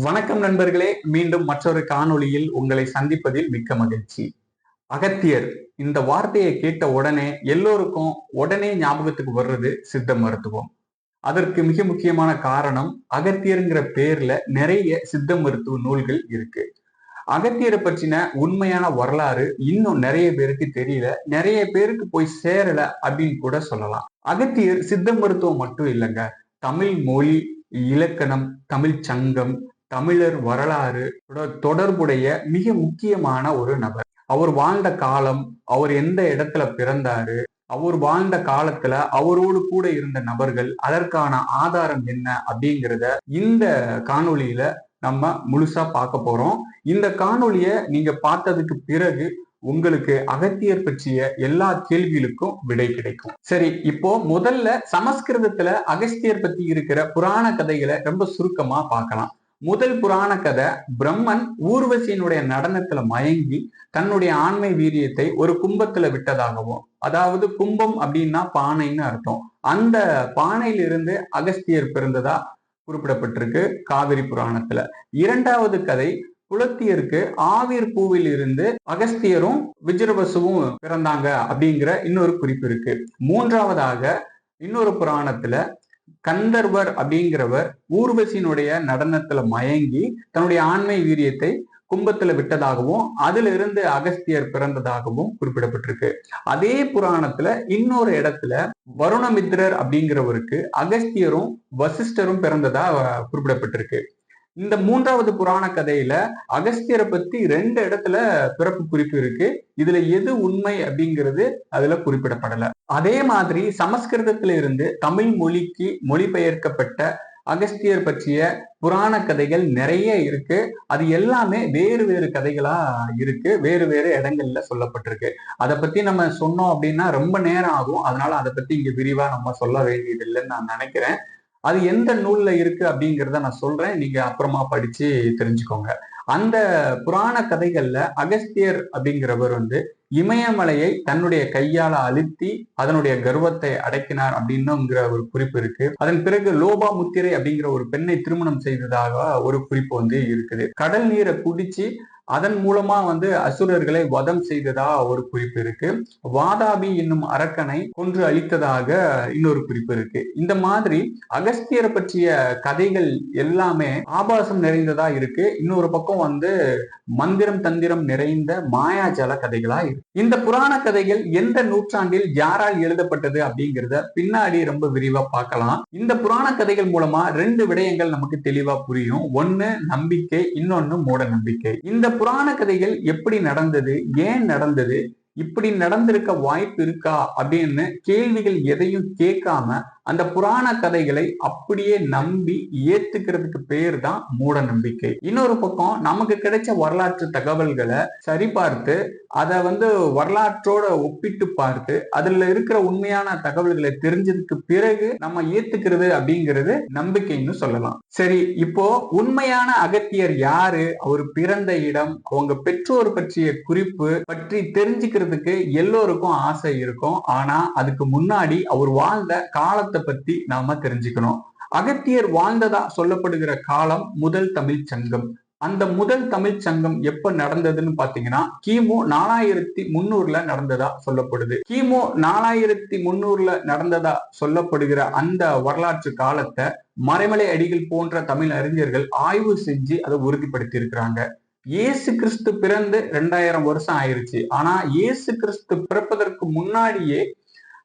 வணக்கம் நண்பர்களே மீண்டும் மற்றொரு காணொளியில் உங்களை சந்திப்பதில் மிக்க மகிழ்ச்சி. அகத்தியர் இந்த வார்த்தையை கேட்ட உடனே எல்லோருக்கும் உடனே ஞாபகத்துக்கு வர்றது சித்த மருத்துவம். அதற்கு மிக முக்கியமான காரணம் அகத்தியருங்கிற பேர்ல நிறைய சித்த மருத்துவ நூல்கள் இருக்கு. அகத்தியரை பற்றின உண்மையான வரலாறு இன்னும் நிறைய பேருக்கு தெரியல நிறைய பேருக்கு போய் சேரல அப்படின்னு கூட சொல்லலாம். அகத்தியர் சித்த மருத்துவம் மட்டும் இல்லைங்க தமிழ் மொழி இலக்கணம் தமிழ் சங்கம் தமிழர் வரலாறு தொடர்புடைய மிக முக்கியமான ஒரு நபர். அவர் வாழ்ந்த காலம் அவர் எந்த இடத்துல பிறந்தாரு அவர் வாழ்ந்த காலத்துல அவரோடு கூட இருந்த நபர்கள் அதற்கான ஆதாரம் என்ன அப்படிங்கிறத இந்த காணொளியில நம்ம முழுசா பார்க்க போறோம். இந்த காணொளிய நீங்க பார்த்ததுக்கு பிறகு உங்களுக்கு அகத்தியர் பற்றிய எல்லா கேள்விகளுக்கும் விடை கிடைக்கும். சரி இப்போ முதல்ல சமஸ்கிருதத்துல அகஸ்தியர் பத்தி இருக்கிற புராண கதைகளை ரொம்ப சுருக்கமா பார்க்கலாம். முதல் புராண கதை பிரம்மன் ஊர்வசியினுடைய நடனத்துல மயங்கி தன்னுடைய ஆண்மை வீரியத்தை ஒரு கும்பத்துல விட்டதாகவும் அதாவது கும்பம் அப்படின்னா பானைன்னு அர்த்தம். அந்த பானையிலிருந்து அகஸ்தியர் பிறந்ததா குறிப்பிடப்பட்டிருக்கு காவிரி புராணத்துல. இரண்டாவது கதை குலத்தியருக்கு ஆவிர் பூவில் இருந்து அகஸ்தியரும் விஜயவசுவும் பிறந்தாங்க அப்படிங்கிற இன்னொரு குறிப்பு இருக்கு. மூன்றாவதாக இன்னொரு புராணத்துல கந்தர்வர் அப்படிங்கிறவர் ஊர்வசியினுடைய நடனத்துல மயங்கி தன்னுடைய ஆண்மை வீரியத்தை கும்பத்துல விட்டதாகவும் அதுல இருந்து அகஸ்தியர் பிறந்ததாகவும் குறிப்பிடப்பட்டிருக்கு. அதே புராணத்துல இன்னொரு இடத்துல வருணமித்ரர் அப்படிங்கிறவருக்கு அகஸ்தியரும் வசிஷ்டரும் பிறந்ததா குறிப்பிடப்பட்டிருக்கு. இந்த மூன்றாவது புராண கதையில அகஸ்தியரை பத்தி ரெண்டு இடத்துல பிறப்பு குறிப்பு இருக்கு. இதுல எது உண்மை அப்படிங்கிறது அதுல குறிப்பிடப்படல. அதே மாதிரி சமஸ்கிருதத்துல இருந்து தமிழ் மொழிக்கு மொழிபெயர்க்கப்பட்ட அகஸ்தியர் பற்றிய புராண கதைகள் நிறைய இருக்கு. அது எல்லாமே வேறு வேறு கதைகளா இருக்கு. வேறு வேறு இடங்கள்ல சொல்லப்பட்டிருக்கு. அதை பத்தி நம்ம சொன்னோம் அப்படின்னா ரொம்ப நேரம் ஆகும். அதனால அதை பத்தி இங்க விரிவா நம்ம சொல்ல வேண்டியதில்லைன்னு நான் நினைக்கிறேன். அது எந்த நூல்ல இருக்கு அப்படிங்கிறத நான் சொல்றேன். நீங்க அப்புறமா படிச்சு தெரிஞ்சுக்கோங்க. அந்த புராண கதைகள்ல அகஸ்தியர் அப்படிங்கிறவர் வந்து இமயமலையை தன்னுடைய கையால அழுத்தி அதனுடைய கர்வத்தை அடக்கினார் அப்படின்னுங்கிற ஒரு குறிப்பு இருக்கு. அதன் பிறகு லோபா முத்திரை அப்படிங்கிற ஒரு பெண்ணை திருமணம் செய்ததாக ஒரு குறிப்பு வந்து இருக்குது. கடல் நீரை குடிச்சு அதன் மூலமா வந்து அசுரர்களை வதம் செய்ததா ஒரு குறிப்பு இருக்கு. வாதாபி என்னும் அரக்கனை கொன்று அழித்ததாக இன்னொரு குறிப்பு இருக்கு. இந்த மாதிரி அகஸ்தியரை பற்றிய கதைகள் எல்லாமே ஆபாசம் நிறைந்ததா இருக்கு. இன்னொரு பக்கம் வந்து மந்திரம் தந்திரம் நிறைந்த மாயாஜால கதைகளா இருக்கு. இந்த புராண கதைகள் எந்த நூற்றாண்டில் யாரால் எழுதப்பட்டது அப்படிங்கிறத பின்னாடி ரொம்ப விரிவா பார்க்கலாம். இந்த புராண கதைகள் மூலமா ரெண்டு விடயங்கள் நமக்கு தெளிவா புரியும். ஒன்னு நம்பிக்கை இன்னொன்னு மூட நம்பிக்கை. இந்த புராண கதைகள் எப்படி நடந்தது ஏன் நடந்தது இப்படி நடந்திருக்க வாய்ப்பு இருக்கா அப்படின்னு கேள்விகள் எதையும் கேட்காம அந்த புராண கதைகளை அப்படியே நம்பி ஏத்துக்கிறதுக்கு பேர் தான் மூட நம்பிக்கை. இன்னொரு பக்கம் நமக்கு கிடைச்ச வரலாற்று தகவல்களை சரிபார்த்து அதை வந்து வரலாற்றோட ஒப்பிட்டு பார்த்து அதுல இருக்கிற உண்மையான தகவல்களை தெரிஞ்சதுக்கு பிறகு நம்ம ஏத்துக்கிறது அப்படிங்கிறது நம்பிக்கைன்னு சொல்லலாம். சரி இப்போ உண்மையான அகத்தியர் யாரு? அவர் பிறந்த இடம் அவங்க பெற்றோர் பற்றிய குறிப்பு பற்றி தெரிஞ்சுக்கிறதுக்கு எல்லோருக்கும் ஆசை இருக்கும். ஆனா அதுக்கு முன்னாடி அவர் வாழ்ந்த கால காலத்தை பத்தி நாம தெரிஞ்சுக்கணும். அகத்தியர் வாழ்ந்ததா சொல்லப்படுகிற காலம் முதல் தமிழ் சங்கம். அந்த முதல் தமிழ் சங்கம் எப்ப நடந்ததுன்னு பாத்தீங்கன்னா கிமு நாலாயிரத்தி முன்னூறுல நடந்ததா சொல்லப்படுது. கிமு நாலாயிரத்தி முன்னூறுல நடந்ததா சொல்லப்படுகிற அந்த வரலாற்று காலத்தை மறைமலை அடிகள் போன்ற தமிழ் அறிஞர்கள் ஆய்வு செஞ்சு அதை உறுதிப்படுத்தி இருக்கிறாங்க இயேசு கிறிஸ்து பிறந்து ரெண்டாயிரம் வருஷம் ஆயிருச்சு. ஆனா இயேசு கிறிஸ்து பிறப்பதற்கு முன்னாடியே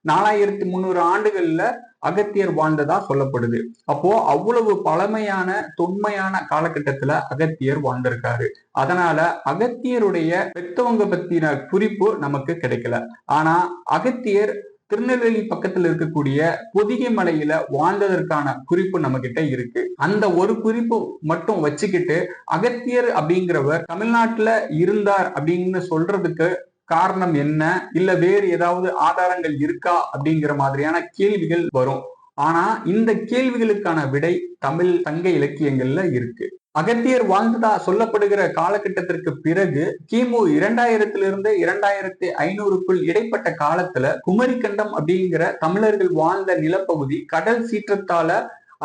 நாலாயிரத்தி முந்நூறு ஆண்டுகள்ல அகத்தியர் வாழ்ந்ததா சொல்லப்படுது. அப்போ அவ்வளவு பழமையான தொன்மையான காலகட்டத்துல அகத்தியர் வாழ்ந்திருக்காரு. அதனால அகத்தியருடைய பெத்தவங்க பத்தின குறிப்பு நமக்கு கிடைக்கல. ஆனா அகத்தியர் திருநெல்வேலி பக்கத்துல இருக்கக்கூடிய பொதிகை மலையில வாழ்ந்ததற்கான குறிப்பு நம்ம கிட்ட இருக்கு. அந்த ஒரு குறிப்பு மட்டும் வச்சுக்கிட்டு அகத்தியர் அப்படிங்கிறவர் தமிழ்நாட்டுல இருந்தார் அப்படின்னு சொல்றதுக்கு காரணம் என்ன? இல்ல வேறு ஏதாவது ஆதாரங்கள் இருக்கா? அப்படிங்கிற மாதிரியான கேள்விகள் வரும். ஆனா இந்த கேள்விகளுக்கான விடை தமிழ் தங்க இலக்கியங்கள்ல இருக்கு. அகத்தியர் வாழ்ந்ததா சொல்லப்படுகிற காலகட்டத்திற்கு பிறகு கிமு இரண்டாயிரத்திலிருந்து இரண்டாயிரத்தி ஐநூறுக்குள் இடைப்பட்ட காலத்துல குமரிக்கண்டம் அப்படிங்கிற தமிழர்கள் வாழ்ந்த நிலப்பகுதி கடல் சீற்றத்தால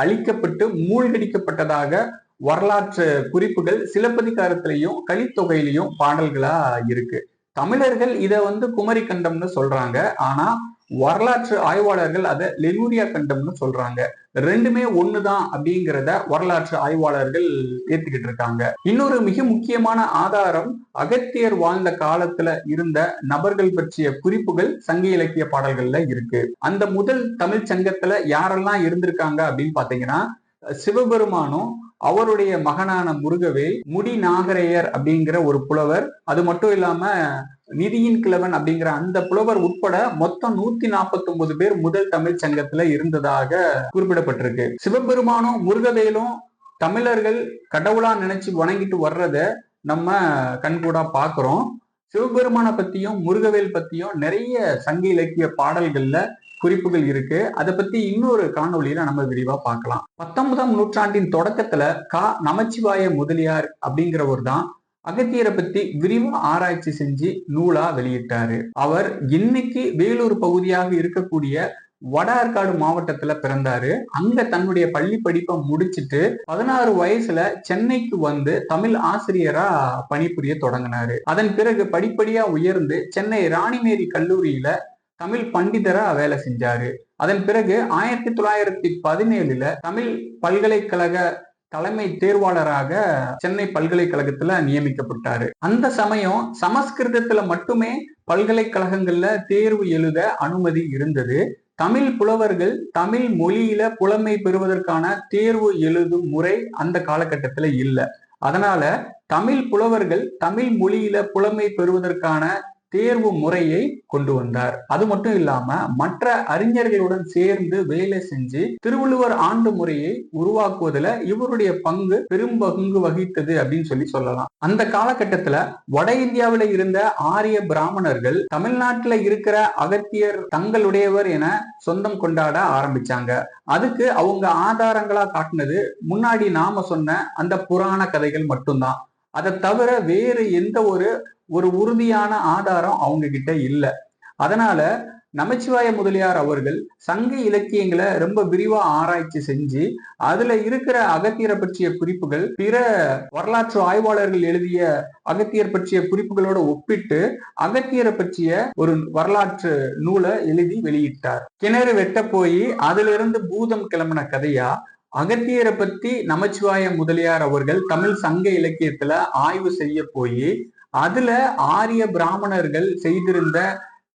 அழிக்கப்பட்டு மூழ்கடிக்கப்பட்டதாக வரலாற்று குறிப்புகள் சிலப்பதிகாரத்திலையும் கலித்தொகையிலையும் பாடல்களா இருக்கு. தமிழர்கள் இதை வந்து குமரி கண்டம்னு சொல்றாங்க. ஆனா வரலாற்று ஆய்வாளர்கள் அதை லெமூரியா கண்டம்னு சொல்றாங்க. ரெண்டுமே ஒண்ணுதான் அப்படிங்கிறத வரலாற்று ஆய்வாளர்கள் ஏத்துக்கிட்டு இருக்காங்க. இன்னொரு மிக முக்கியமான ஆதாரம் அகத்தியர் வாழ்ந்த காலத்துல இருந்த நபர்கள் பற்றிய குறிப்புகள் சங்க இலக்கிய பாடல்கள்ல இருக்கு. அந்த முதல் தமிழ் சங்கத்துல யாரெல்லாம் இருந்திருக்காங்க அப்படின்னு பாத்தீங்கன்னா சிவபெருமானும் அவருடைய மகனான முருகவேல் முடி நாகரையர் அப்படிங்கிற ஒரு புலவர். அது மட்டும் இல்லாம நிதியின் கிழவன் அப்படிங்கிற அந்த புலவர் உட்பட மொத்தம் நூத்தி நாற்பத்தி ஒன்பது பேர் முதல் தமிழ் சங்கத்துல இருந்ததாக குறிப்பிடப்பட்டிருக்கு. சிவபெருமானும் முருகவேலும் தமிழர்கள் கடவுளா நினைச்சு வணங்கிட்டு வர்றத நம்ம கண்கூடா பாக்குறோம். சிவபெருமானை பத்தியும் முருகவேல் பத்தியும் நிறைய சங்க இலக்கிய பாடல்கள்ல குறிப்புகள் இருக்கு. அதை பத்தி இன்னொரு காணொலியில நம்ம விரிவா பார்க்கலாம். பத்தொன்பதாம் நூற்றாண்டின் தொடக்கத்துல கா நமச்சிவாய முதலியார் அப்படிங்கிறவர் தான் அகத்தியரை பத்தி விரிவா ஆராய்ச்சி செஞ்சு நூலா வெளியிட்டாரு. அவர் இன்னைக்கு வேலூர் பகுதியாக இருக்கக்கூடிய வட ஆற்காடு மாவட்டத்துல பிறந்தாரு. அங்க தன்னுடைய பள்ளி படிப்பை முடிச்சிட்டு பதினாறு வயசுல சென்னைக்கு வந்து தமிழ் ஆசிரியரா பணிபுரிய தொடங்கினாரு. அதன் பிறகு படிப்படியா உயர்ந்து சென்னை ராணிமேரி கல்லூரியில தமிழ் பண்டிதரா வேலை செஞ்சாரு. அதன் பிறகு ஆயிரத்தி தொள்ளாயிரத்தி பதினேழுல தமிழ் பல்கலைக்கழக தலைமை தேர்வாளராக சென்னை பல்கலைக்கழகத்துல நியமிக்கப்பட்டாரு. அந்த சமயம் சமஸ்கிருதத்துல மட்டுமே பல்கலைக்கழகங்கள்ல தேர்வு எழுத அனுமதி இருந்தது. தமிழ் புலவர்கள் தமிழ் மொழியில புலமை பெறுவதற்கான தேர்வு எழுதும் முறை அந்த காலகட்டத்துல இல்லை. அதனால தமிழ் புலவர்கள் தமிழ் மொழியில புலமை பெறுவதற்கான தேர்வு முறையை கொண்டு வந்தார். அது மட்டும் இல்லாம மற்ற அறிஞர்களுடன் சேர்ந்து வேலை செஞ்சு திருவள்ளுவர் ஆண்டு முறையை உருவாக்குவதில் இவருடைய பங்கு பெரும் பங்கு வகித்தது அப்படின்னு சொல்லி சொல்லலாம். அந்த காலகட்டத்துல வட இந்தியாவில இருந்த ஆரிய பிராமணர்கள் தமிழ்நாட்டுல இருக்கிற அகத்தியர் தங்களுடையவர் என சொந்தம் கொண்டாட ஆரம்பிச்சாங்க. அதுக்கு அவங்க ஆதாரங்களா காட்டினது முன்னாடி நாம சொன்ன அந்த புராண கதைகள் மட்டும்தான். அதை தவிர வேறு எந்த ஒரு ஒரு உறுதியான ஆதாரம் அவங்க கிட்ட இல்லை. அதனால நமச்சிவாய முதலியார் அவர்கள் சங்க இலக்கியங்களை ரொம்ப விரிவா ஆராய்ச்சி செஞ்சு அதுல இருக்கிற அகத்தியரை பற்றிய குறிப்புகள் பிற வரலாற்று ஆய்வாளர்கள் எழுதிய அகத்தியர் பற்றிய குறிப்புகளோட ஒப்பிட்டு அகத்தியரை பற்றிய ஒரு வரலாற்று நூலை எழுதி வெளியிட்டார். கிணறு வெட்ட போய் அதுல இருந்து பூதம் கிளம்பின கதையா? அகத்தியரை பத்தி நமச்சிவாய முதலியார் அவர்கள் தமிழ் சங்க இலக்கியத்துல ஆய்வு செய்ய போய் அதுல ஆரிய பிராமணர்கள் செய்திருந்த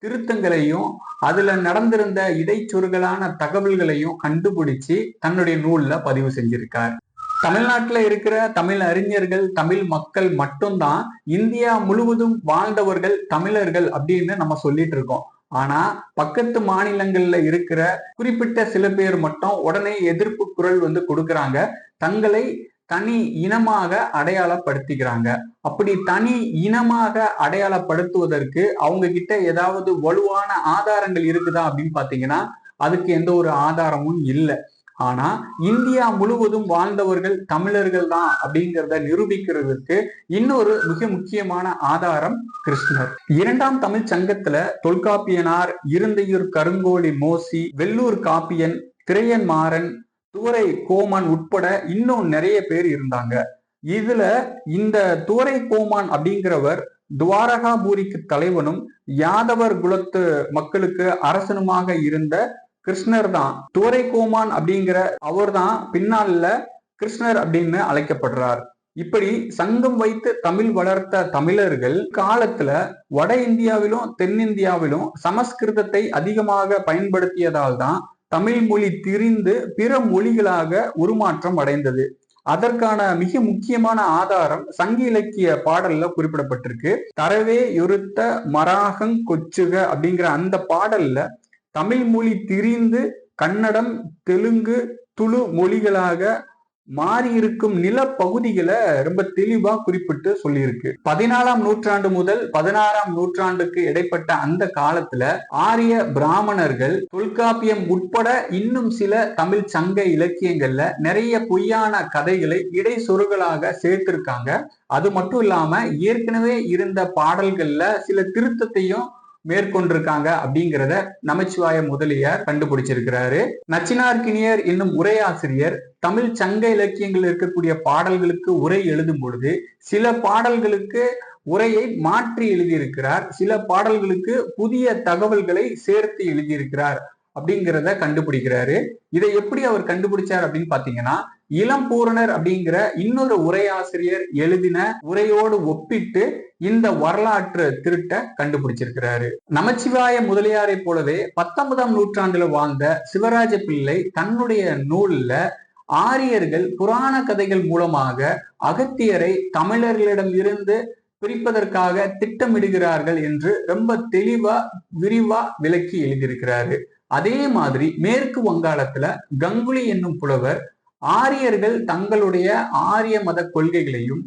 திருத்தங்களையும் அதுல நடந்திருந்த இடைச்சொருகளான தகவல்களையும் கண்டுபிடிச்சு தன்னுடைய நூல்ல பதிவு செஞ்சிருக்கார். தமிழ்நாட்டில் இருக்கிற தமிழ் அறிஞர்கள் தமிழ் மக்கள் மட்டும்தான் இந்தியா முழுவதும் வாழ்ந்தவர்கள் தமிழர்கள் அப்படின்னு நம்ம சொல்லிட்டு இருக்கோம். ஆனா பக்கத்து மாநிலங்கள்ல இருக்கிற குறிப்பிட்ட சில பேர் மட்டும் உடனே எதிர்ப்பு குரல் வந்து கொடுக்கறாங்க. தங்களை தனி இனமாக அடையாளப்படுத்திக்கிறாங்க. அப்படி தனி இனமாக அடையாளப்படுத்துவதற்கு அவங்க கிட்ட ஏதாவது வலுவான ஆதாரங்கள் இருக்குதா அப்படின்னு பாத்தீங்கன்னா அதுக்கு எந்த ஒரு ஆதாரமும் இல்லை. ஆனா இந்தியா முழுவதும் வாழ்ந்தவர்கள் தமிழர்கள் தான் அப்படிங்கிறத நிரூபிக்கிறதுக்கு இன்னொரு மிக முக்கியமான ஆதாரம் கிருஷ்ணர். இரண்டாம் தமிழ் சங்கத்துல தொல்காப்பியனார் இருந்தையூர் கருங்கோழி மோசி வெள்ளூர் காப்பியன் திரையன் மாறன் துவரை கோமான் உட்பட இன்னும் நிறைய பேர் இருந்தாங்க. இதுல இந்த துவரை கோமான் அப்படிங்கிறவர் துவாரகாபூரிக்கு தலைவனும் யாதவர் குலத்து மக்களுக்கு அரசனுமாக இருந்த கிருஷ்ணர் தான். துவரை கோமான் அப்படிங்கிற அவர் தான் பின்னால கிருஷ்ணர் அப்படின்னு அழைக்கப்படுறார். இப்படி சங்கம் வைத்து தமிழ் வளர்த்த தமிழர்கள் காலத்துல வட இந்தியாவிலும் தென்னிந்தியாவிலும் சமஸ்கிருதத்தை அதிகமாக பயன்படுத்தியதால் தான் தமிழ் மொழி திரிந்து பிற மொழிகளாக உருமாற்றம் அடைந்தது. அதற்கான மிக முக்கியமான ஆதாரம் சங்க இலக்கிய பாடல்ல குறிப்பிடப்பட்டிருக்கு. தரவே யுருத்த மராகங் கொச்சுக அப்படிங்கிற அந்த பாடல்ல தமிழ் மொழி திரிந்து கன்னடம் தெலுங்கு துளு மொழிகளாக மாறி இருக்கும் நிலப்பகுதிகளை ரொம்ப தெளிவா குறிப்பிட்டு சொல்லியிருக்கு. பதினாலாம் நூற்றாண்டு முதல் பதினாறாம் நூற்றாண்டுக்கு இடைப்பட்ட அந்த காலத்துல ஆரிய பிராமணர்கள் தொல்காப்பியம் உட்பட இன்னும் சில தமிழ் சங்க இலக்கியங்கள்ல நிறைய பொய்யான கதைகளை இடை சொருகளாக சேர்த்திருக்காங்க. அது மட்டும் இல்லாம ஏற்கனவே இருந்த பாடல்கள்ல சில திருத்தத்தையும் மேற்கொண்டிருக்காங்க அப்படிங்கிறத நமச்சிவாய முதலியார் கண்டுபிடிச்சிருக்கிறாரு. நச்சினார்கினியர் என்னும் உரையாசிரியர் தமிழ் சங்க இலக்கியங்கள் இருக்கக்கூடிய பாடல்களுக்கு உரை எழுதும் பொழுது சில பாடல்களுக்கு உரையை மாற்றி எழுதியிருக்கிறார். சில பாடல்களுக்கு புதிய தகவல்களை சேர்த்து எழுதியிருக்கிறார் அப்படிங்கிறத கண்டுபிடிக்கிறாரு. இதை எப்படி அவர் கண்டுபிடிச்சார் அப்படின்னு பாத்தீங்கன்னா இளம்பூரணர் அப்படிங்கிற இன்னொரு உரையாசிரியர் எழுதின உரையோடு ஒப்பிட்டு இந்த வரலாற்று திருட்ட கண்டுபிடிச்சிருக்கிறாரு. நமச்சிவாய முதலியாரை போலவே பத்தொன்பதாம் நூற்றாண்டுல வாழ்ந்த சிவராஜ பிள்ளை தன்னுடைய நூல்ல ஆரியர்கள் புராண கதைகள் மூலமாக அகத்தியரை தமிழர்களிடம் இருந்து பிரிப்பதற்காக திட்டமிடுகிறார்கள் என்று ரொம்ப தெளிவா விரிவா விளக்கி எழுதியிருக்கிறாரு. அதே மாதிரி மேற்கு வங்காளத்துல கங்குலி என்னும் புலவர் ஆரியர்கள் தங்களுடைய ஆரிய மத கொள்கைகளையும்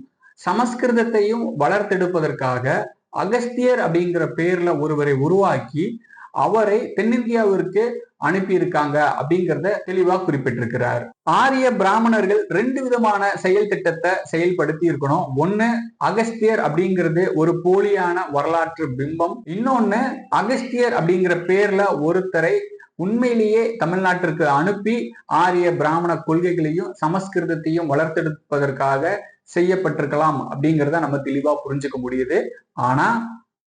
சமஸ்கிருதத்தையும் வளர்த்தெடுப்பதற்காக அகஸ்தியர் அப்படிங்கிற பேர்ல ஒருவரை உருவாக்கி அவரை தென்னிந்தியாவிற்கு அனுப்பியிருக்காங்க அப்படிங்கிறத தெளிவா குறிப்பிட்டிருக்கிறார். ஆரிய பிராமணர்கள் ரெண்டு விதமான செயல் திட்டத்தை செயல்படுத்தி இருக்கணும். ஒண்ணு அகஸ்தியர் அப்படிங்கிறது ஒரு போலியான வரலாற்று பிம்பம். இன்னொன்னு அகஸ்தியர் அப்படிங்கிற பேர்ல ஒருத்தரை உண்மையிலேயே தமிழ்நாட்டிற்கு அனுப்பி ஆரிய பிராமண கொள்கைகளையும் சமஸ்கிருதத்தையும் வளர்த்தெடுப்பதற்காக செய்யப்பட்டிருக்கலாம் அப்படிங்கிறத நம்ம தெளிவா புரிஞ்சுக்க முடியுது. ஆனா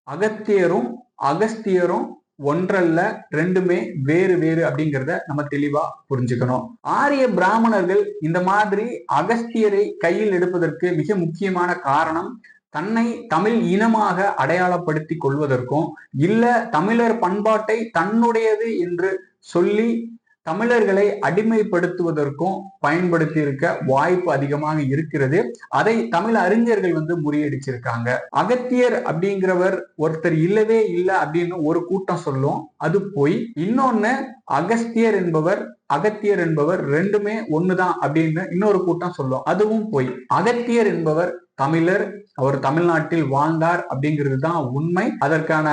அகத்தியரும் அகஸ்தியரும் ஒன்றல்ல ரெண்டுமே வேறு வேறு அப்படிங்கிறத நம்ம தெளிவா புரிஞ்சுக்கணும். ஆரிய பிராமணர்கள் இந்த மாதிரி அகஸ்தியரை கையில் எடுப்பதற்கு மிக முக்கியமான காரணம் தன்னை தமிழ் இனமாக அடையாளப்படுத்தி கொள்வதற்கும் இல்ல தமிழர் பண்பாட்டை தன்னுடையது என்று சொல்லி தமிழர்களை அடிமைப்படுத்துவதற்கும் பயன்படுத்தி இருக்க வாய்ப்பு அதிகமாக இருக்கிறது. அதை தமிழ் அறிஞர்கள் வந்து முறியடிச்சிருக்காங்க. அகத்தியர் அப்படிங்கிறவர் ஒருத்தர் இல்லவே இல்லை அப்படின்னு ஒரு கூட்டம் சொல்லும். அது போய் இன்னொன்னு அகஸ்தியர் என்பவர் அகத்தியர் என்பவர் ரெண்டுமே ஒண்ணுதான் அப்படின்னு இன்னொரு கூட்டம் சொல்லும். அதுவும் போய் அகத்தியர் என்பவர் தமிழர் அவர் தமிழ்நாட்டில் வாழ்ந்தார் அப்படிங்கிறது தான் உண்மை. அதற்கான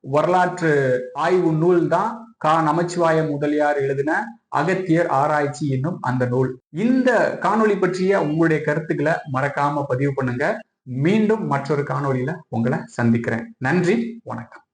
வரலாற்று ஆய்வு நூல் தான் கா. நமச்சிவாய முதலியார் எழுதின அகத்தியர் ஆராய்ச்சி என்னும் அந்த நூல். இந்த காணொளி பற்றிய உங்களுடைய கருத்துக்களை மறக்காம பதிவு பண்ணுங்க. மீண்டும் மற்றொரு காணொளியில உங்களை சந்திக்கிறேன். நன்றி வணக்கம்.